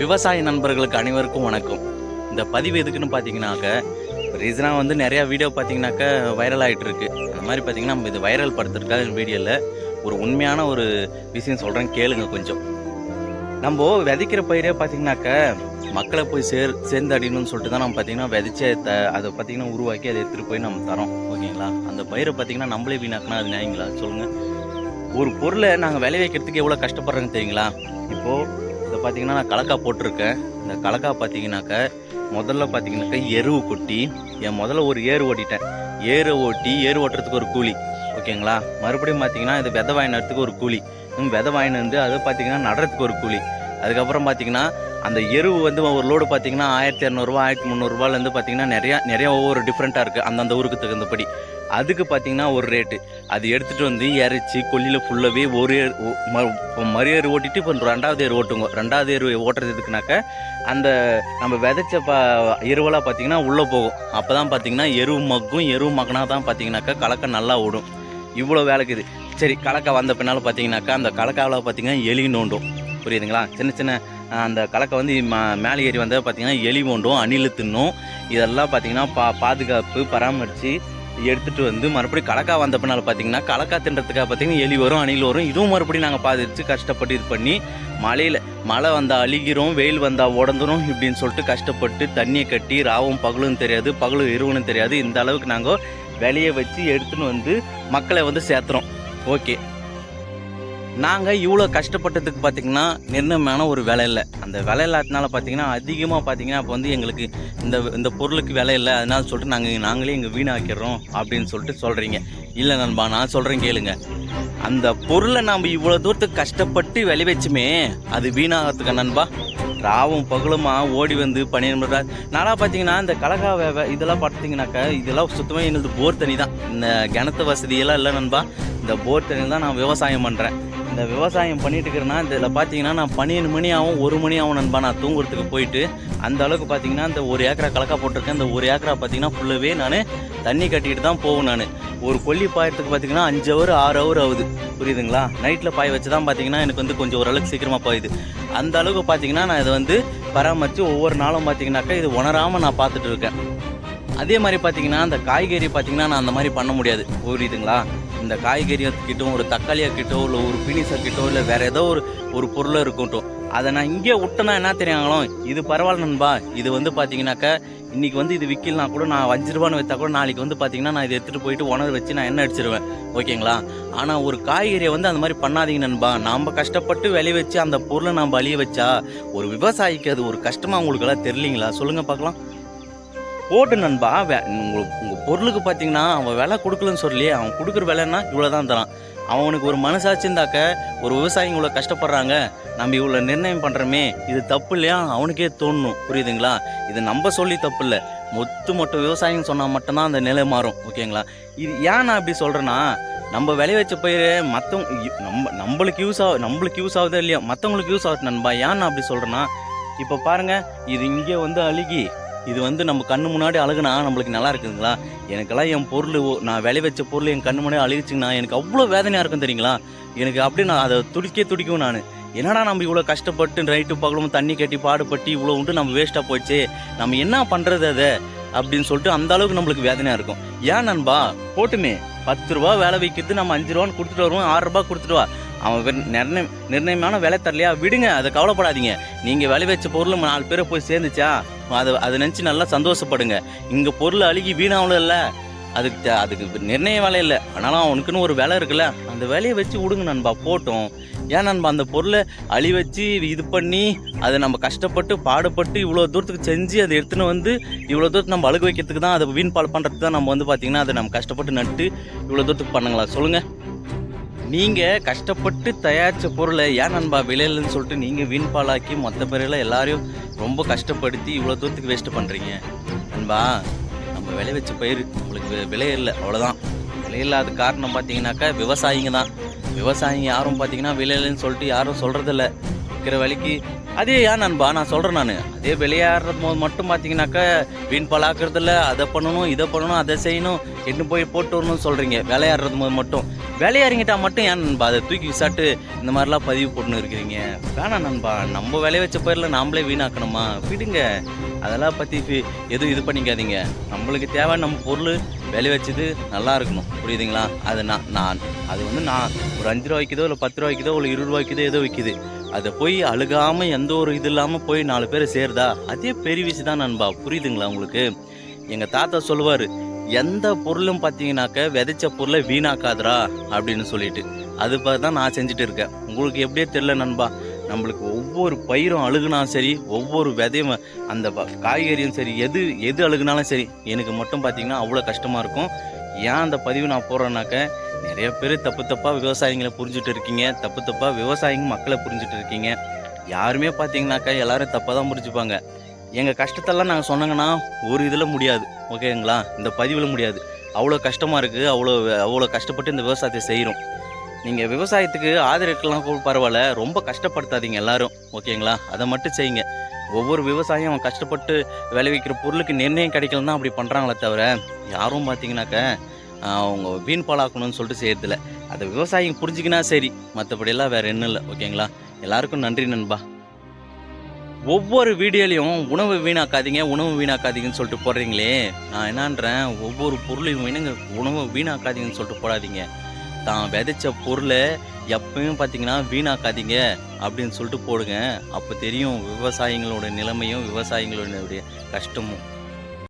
விவசாய நண்பர்களுக்கு அனைவருக்கும் வணக்கம். இந்த பதிவு எதுக்குன்னு பார்த்தீங்கன்னாக்க ரீசனாக வந்து நிறையா வீடியோ பார்த்தீங்கன்னாக்க வைரல் ஆகிட்டுருக்கு அந்த மாதிரி பார்த்தீங்கன்னா நம்ம இது வைரல் படுத்துருக்காது வீடியோவில் ஒரு உண்மையான ஒரு விஷயம் சொல்கிறேன் கேளுங்க கொஞ்சம். நம்ம விதைக்கிற பயிரே பார்த்தீங்கன்னாக்க மக்களை போய் சேர் சேர்ந்து அடிக்கணும்னு சொல்லிட்டு தான் நம்ம பார்த்தீங்கன்னா விதைச்ச த அதை பார்த்தீங்கன்னா உருவாக்கி அதை எடுத்துகிட்டு போய் நம்ம தரோம். ஓகேங்களா? அந்த பயிரை பார்த்தீங்கன்னா நம்மளே வீணாக்கினா அது நியாயங்களா? சொல்லுங்கள் ஒரு பொருளை நாங்கள் விளை வைக்கிறதுக்கு எவ்வளோ கஷ்டப்படுறோங்க தெரியுங்களா? இப்போது இதை பார்த்தீங்கன்னா நான் கலக்கா போட்டிருக்கேன். இந்த கலக்கா பார்த்தீங்கன்னாக்க முதல்ல பார்த்தீங்கன்னாக்கா எருவு கொட்டி என் முதல்ல ஒரு ஏறு ஓட்டிட்டேன். ஏறு ஓட்டி ஏறு ஓட்டுறதுக்கு ஒரு கூலி ஓகேங்களா? மறுபடியும் பார்த்தீங்கன்னா இது விதை வாங்கினதுக்கு ஒரு கூலி. விதை வாங்கினு வந்து அதை பார்த்தீங்கன்னா நடுறதுக்கு ஒரு கூலி. அதுக்கப்புறம் பார்த்தீங்கன்னா அந்த எருவு வந்து ஒரு லோடு பார்த்தீங்கன்னா ஆயிரத்தி இரநூறுவா ஆயிரத்தி முந்நூறுரூவாலேருந்து பார்த்தீங்கன்னா நிறையா நிறையா ஒவ்வொரு டிஃப்ரெண்ட்டாக இருக்குது அந்தந்த ஊருக்கு தகுந்தபடி. அதுக்கு பார்த்தீங்கன்னா ஒரு ரேட்டு அது எடுத்துகிட்டு வந்து இறைச்சி கொல்லியில் ஃபுல்லாகவே ஒரு ஏர் ம- மறு ஏர் ஓட்டிட்டு இப்போ ரெண்டாவது ஏர் ஓட்டுங்க. ரெண்டாவது ஏர் ஓட்டுறதுக்குனாக்க அந்த நம்ம விதைச்ச ப எருவெல்லாம் பார்த்தீங்கன்னா உள்ளே போகும். அப்போ தான் பார்த்தீங்கன்னா எருவு மக்கும் எருவு மக்கினா தான் பார்த்தீங்கன்னாக்கா கலக்க நல்லா ஓடும். இவ்வளோ வேலைக்குது சரி கலக்கா வந்த பின்னால் பார்த்தீங்கன்னாக்கா அந்த கலக்காவில் பார்த்தீங்கன்னா எலி நோண்டும். புரியுதுங்களா? சின்ன சின்ன அந்த கலக்கை வந்து ம- மேலே ஏறி வந்தால் பார்த்தீங்கன்னா எலி ஓண்டும் அணில் தின்னும். இதெல்லாம் பார்த்தீங்கன்னா பா பாதுகாப்பு பராமரித்து எடுத்துகிட்டு வந்து மறுபடியும் கலக்கா வந்த பின்னால் பார்த்தீங்கன்னா கலக்கா தின்றதுக்காக பார்த்தீங்கன்னா எலி வரும் அணில் வரும். இதுவும் மறுபடியும் நாங்கள் பாதிச்சு கஷ்டப்பட்டு இது பண்ணி மழையில் மழை வந்தால் அழுகிறோம் வெயில் வந்தால் உடந்துரும் இப்படின்னு சொல்லிட்டு கஷ்டப்பட்டு தண்ணியை கட்டி ராவும் பகலும் தெரியாது பகலும் இரவுன்னு தெரியாது. இந்த அளவுக்கு நாங்கள் விலையை வச்சு எடுத்துன்னு வந்து மக்களை வந்து சேர்த்துறோம். ஓகே நாங்கள் இவ்வளோ கஷ்டப்பட்டதுக்கு பார்த்தீங்கன்னா நிர்ணயமான ஒரு விலை இல்லை. அந்த விலை இல்லாதனால பார்த்தீங்கன்னா அதிகமாக பார்த்தீங்கன்னா இப்போ வந்து எங்களுக்கு இந்த இந்த பொருளுக்கு விலை இல்லை. அதனால சொல்லிட்டு நாங்கள் நாங்களே இங்கே வீணாக்கிறோம் அப்படின்னு சொல்லிட்டு சொல்கிறீங்க இல்லை நண்பா நான் சொல்கிறேன் கேளுங்க. அந்த பொருளை நாம் இவ்வளோ தூரத்துக்கு கஷ்டப்பட்டு விளை வச்சுமே அது வீணாகிறதுக்கு நண்பா? ராவும் பகலுமா ஓடி வந்து பன்னிரெண்டு நாளாக பார்த்தீங்கன்னா இந்த கலகா வேவை இதெல்லாம் பார்த்தீங்கன்னாக்கா இதெல்லாம் சுத்தமாக எங்களுக்கு போர் தண்ணி தான். இந்த கிணத்து வசதியெல்லாம் இல்லை நண்பா. இந்த போர் தண்ணி தான் நான் விவசாயம் பண்ணுறேன் இந்த விவசாயம் பண்ணிட்டு இருக்கிறேன்னா இதில் பார்த்தீங்கன்னா நான் பன்னெண்டு மணி ஆகும் ஒரு மணி ஆகும் நண்பா. நான் தூங்குறதுக்கு போயிட்டு அந்த அளவுக்கு பார்த்தீங்கன்னா இந்த ஒரு ஏக்கரா கலக்கா போட்டிருக்கேன். இந்த ஒரு ஏக்கரா பார்த்தீங்கன்னா ஃபுல்லாகவே நான் தண்ணி கட்டிட்டு தான் போவேன் நான். ஒரு கொல்லி பாயறதுக்கு பார்த்தீங்கன்னா அஞ்சு ஹவர் ஆறு ஹவர் ஆகுது. புரியுதுங்களா? நைட்டில் பாய வச்சு தான் பார்த்தீங்கன்னா எனக்கு வந்து கொஞ்சம் ஓரளவுக்கு சீக்கிரமாக பாயுது அந்த அளவுக்கு பார்த்தீங்கன்னா நான் இதை வந்து பராமரித்து ஒவ்வொரு நாளும் பார்த்தீங்கன்னாக்கா இது உணராமல் நான் பார்த்துட்டு இருக்கேன். அதே மாதிரி பார்த்தீங்கன்னா அந்த காய்கறி பார்த்தீங்கன்னா நான் அந்த மாதிரி பண்ண முடியாது. புரியுதுங்களா? இந்த காய்கறி கிட்டும் ஒரு தக்காளியாக கிட்டோ இல்லை ஒரு பினிஸாக கிட்டோ இல்லை வேறு ஏதோ ஒரு ஒரு பொருளாக இருக்கட்டும். அதை நான் இங்கே விட்டேன்னா என்ன தெரியாங்களோ இது பரவாயில்ல நண்பா. இது வந்து பார்த்தீங்கன்னாக்கா இன்றைக்கி வந்து இது விற்கலனா கூட நான் அஞ்சு ரூபான்னு வைத்தா கூட நாளைக்கு வந்து பார்த்தீங்கன்னா நான் இதை எடுத்துகிட்டு போயிட்டு உணவு வச்சு நான் என்ன அடிச்சிருவேன். ஓகேங்களா? ஆனால் ஒரு காய்கறியை வந்து அந்த மாதிரி பண்ணாதீங்க நண்பா. நாம் கஷ்டப்பட்டு விளைய வச்சு அந்த பொருளை நாம் அழிய வச்சா ஒரு விவசாயிக்கு அது ஒரு கஷ்டமாக உங்களுக்கெல்லாம் தெரியலிங்களா? சொல்லுங்கள் பார்க்கலாம். போட்டு நண்பா வே- உங்கள் பொருளுக்கு பார்த்தீங்கன்னா அவன் விலை கொடுக்கலன்னு சொல்லி அவன் கொடுக்குற விலைன்னா இவ்வளோ தான் தரான் அவனுக்கு ஒரு மனசாட்சி இருந்தாக்க ஒரு விவசாயிங்க இவ்வளோ கஷ்டப்படுறாங்க நம்ம இவ்வளோ நிர்ணயம் பண்ணுறோமே இது தப்பு இல்லையா? அவனுக்கே தோணும் புரியுதுங்களா? இது நம்ம சொல்லி தப்பு இல்லை. மொத்து மொத்த விவசாயின்னு சொன்னால் மட்டும்தான் அந்த நிலை மாறும். ஓகேங்களா? இது ஏன் நான் அப்படி சொல்கிறேன்னா நம்ம விளைய வச்ச பயிர் மற்றவங்க நம்ம நம்மளுக்கு யூஸ் ஆகும் நம்மளுக்கு யூஸ் ஆகுதோ இல்லையா மற்றவங்களுக்கு யூஸ் ஆகுது நண்பா. ஏன் நான் அப்படி சொல்கிறேன்னா இப்போ பாருங்க இது இங்கே வந்து அழுகி இது வந்து நம்ம கண்ணு முன்னாடி அழுகுனா நம்மளுக்கு நல்லா இருக்குதுங்களா? எனக்கெல்லாம் என் பொருள் நான் விளை வச்ச பொருள் என் கண்ணு முன்னாடி அழுகிச்சுங்கன்னா எனக்கு அவ்வளோ வேதனையாக இருக்கும் தெரியுங்களா? எனக்கு அப்படியே நான் அதை துடிக்கே துடிக்கும் நான். என்னடா நம்ம இவ்வளோ கஷ்டப்பட்டு நைட்டு பகலும் தண்ணி கட்டி பாடுபட்டு இவ்வளோ உண்டு நம்ம வேஸ்ட்டாக போயிடுச்சு நம்ம என்ன பண்ணுறது அதை? அப்படின்னு சொல்லிட்டு அந்த அளவுக்கு நம்மளுக்கு வேதனையாக இருக்கும். ஏன் நண்பா போட்டுமே. பத்து ரூபா வேலை வைக்கிறது நம்ம அஞ்சு ரூபான்னு கொடுத்துட்டு வருவோம் ஆறு ரூபா கொடுத்துட்டு வா. அவன் நிர்ணயம் நிர்ணயமான விலை தரலையா? விடுங்க அதை கவலைப்படாதீங்க. நீங்கள் விலை வச்ச பொருள் நாலு பேரை போய் சேர்ந்துச்சா? அதை அதை நினச்சி நல்லா சந்தோஷப்படுங்க. இங்கே பொருள் அழுகி வீணாகலும் இல்லை? அதுக்கு தே- அதுக்கு நிர்ணய வேலை இல்லை. ஆனாலும் அவனுக்குன்னு ஒரு வேலை இருக்குல்ல? அந்த விலையை வச்சு விடுங்க நண்பா போட்டோம். ஏன் நண்பா அந்த பொருளை அழி வச்சு இது பண்ணி அதை நம்ம கஷ்டப்பட்டு பாடுபட்டு இவ்வளோ தூரத்துக்கு செஞ்சு அதை எடுத்துன்னு வந்து இவ்வளோ தூரத்துக்கு நம்ம அழுக வைக்கிறதுக்கு தான் அதை வீண் பால் பண்ணுறதுக்கு தான் நம்ம வந்து பார்த்திங்கன்னா அதை நம்ம கஷ்டப்பட்டு நட்டு இவ்வளோ தூரத்துக்கு பண்ணுங்களா சொல்லுங்கள் நீங்கள் கஷ்டப்பட்டு தயாரித்த பொருளை ஏன் நண்பா விலையிலன்னு சொல்லிட்டு நீங்கள் வீண் பாலாக்கி மொத்த பேரில் எல்லாரையும் ரொம்ப கஷ்டப்படுத்தி இவ்வளோ தூரத்துக்கு வேஸ்ட் பண்ணுறீங்க நண்பா நம்ம விளை வச்ச பயிர் உங்களுக்கு விலை இல்லை அவ்வளோதான் விலை இல்லாத காரணம் பார்த்தீங்கன்னாக்கா விவசாயிங்க தான். விவசாயிங்க யாரும் பார்த்தீங்கன்னா விலை சொல்லிட்டு யாரும் சொல்கிறதில்ல விற்கிற விலைக்கு அதே ஏன் நண்பா நான் சொல்கிறேன் நான். அதே விளையாடுறது போது மட்டும் பார்த்தீங்கன்னாக்கா வீண் பாலாக்குறதில்ல அதை பண்ணணும் இதை பண்ணணும் அதை செய்யணும் எட்டு போய் போட்டு வரணும்னு சொல்கிறீங்க விளையாடுறது போது மட்டும். வேலையை இறங்கிட்டா மட்டும் ஏன் நண்பா? அதை தூக்கி விசாட்டு இந்த மாதிரிலாம் பதிவு போட்டுன்னு இருக்கிறீங்க வேணாம் நண்பா நம்ம வேலையை வச்ச பயிரில் நாமளே வீணாக்கணுமா? விடுங்க. அதெல்லாம் பற்றி எதுவும் இது பண்ணிக்காதீங்க. நம்மளுக்கு தேவை நம்ம பொருள் விலை வச்சது நல்லா இருக்கணும். புரியுதுங்களா? அது நான் நான் அது வந்து நான் ஒரு அஞ்சு ரூபா வைக்குதோ இல்லை பத்து ரூபா வைக்குதோ இல்லை இருபது ரூபா வைக்குதோ ஏதோ விற்கிது அதை போய் அழுகாமல் எந்த ஒரு இது இல்லாமல் போய் நாலு பேர் சேருதா? அதே பெரிய விஷயம் தான் நண்பா. புரியுதுங்களா உங்களுக்கு? எங்கள் தாத்தா சொல்லுவார் எந்த பொருளும் பார்த்தீங்கன்னாக்க விதைச்ச பொருளை வீணாக்காதரா அப்படின்னு சொல்லிட்டு. அது பார்த்து தான் நான் செஞ்சுட்டு இருக்கேன். உங்களுக்கு எப்படியே தெரில நண்பா. நம்மளுக்கு ஒவ்வொரு பயிரும் அழுகுனா சரி ஒவ்வொரு விதையும் அந்த காய்கறியும் சரி எது எது அழுகுனாலும் சரி எனக்கு மட்டும் பார்த்தீங்கன்னா அவ்வளோ கஷ்டமாக இருக்கும். ஏன் அந்த பதிவு நான் போடுறேன்னாக்க நிறைய பேர் தப்பு தப்பாக விவசாயிங்களை புரிஞ்சுட்டு இருக்கீங்க. தப்பு தப்பாக விவசாயிங்க மக்களை புரிஞ்சுட்டு இருக்கீங்க. யாருமே பார்த்தீங்கன்னாக்கா எல்லாரும் தப்பாக தான் புரிஞ்சுப்பாங்க. எங்கள் கஷ்டத்தெல்லாம் நாங்கள் சொன்னாங்கன்னா ஒரு இதில் முடியாது ஓகேங்களா? இந்த பதிவில் முடியாது. அவ்வளோ கஷ்டமாக இருக்குது அவ்வளோ அவ்வளோ கஷ்டப்பட்டு இந்த விவசாயத்தை செய்கிறோம் நீங்கள் விவசாயத்துக்கு ஆதரவுக்கெல்லாம் கூட பரவாயில்ல ரொம்ப கஷ்டப்படுத்தாதீங்க எல்லாரும் ஓகேங்களா? அதை மட்டும் செய்யுங்க. ஒவ்வொரு விவசாயம் கஷ்டப்பட்டு விளைவிக்கிற பொருளுக்கு நிர்ணயம் கிடைக்கலன்னா அப்படி பண்ணுறாங்களே தவிர யாரும் பார்த்தீங்கன்னாக்க அவங்க வீண் பாலாக்கணும்னு சொல்லிட்டு செய்யறதில்ல. அதை விவசாயம் புரிஞ்சுக்கினா சரி மற்றபடியெல்லாம் வேறு என்ன இல்லை ஓகேங்களா? எல்லாருக்கும் நன்றி நண்பா. ஒவ்வொரு வீடியோலையும் உணவு வீணாக்காதீங்க உணவு வீணாக்காதீங்கன்னு சொல்லிட்டு போடுறீங்களே. நான் என்னன்றேன் ஒவ்வொரு பொருளையும் வீணுங்க உணவு வீணாக்காதீங்கன்னு சொல்லிட்டு போடாதீங்க. தான் விதைச்ச பொருளை எப்பயும் பார்த்தீங்கன்னா வீணாக்காதீங்க அப்படின்னு சொல்லிட்டு போடுங்க. அப்போ தெரியும் விவசாயிங்களோட நிலைமையும் விவசாயிங்களுடைய கஷ்டமும்.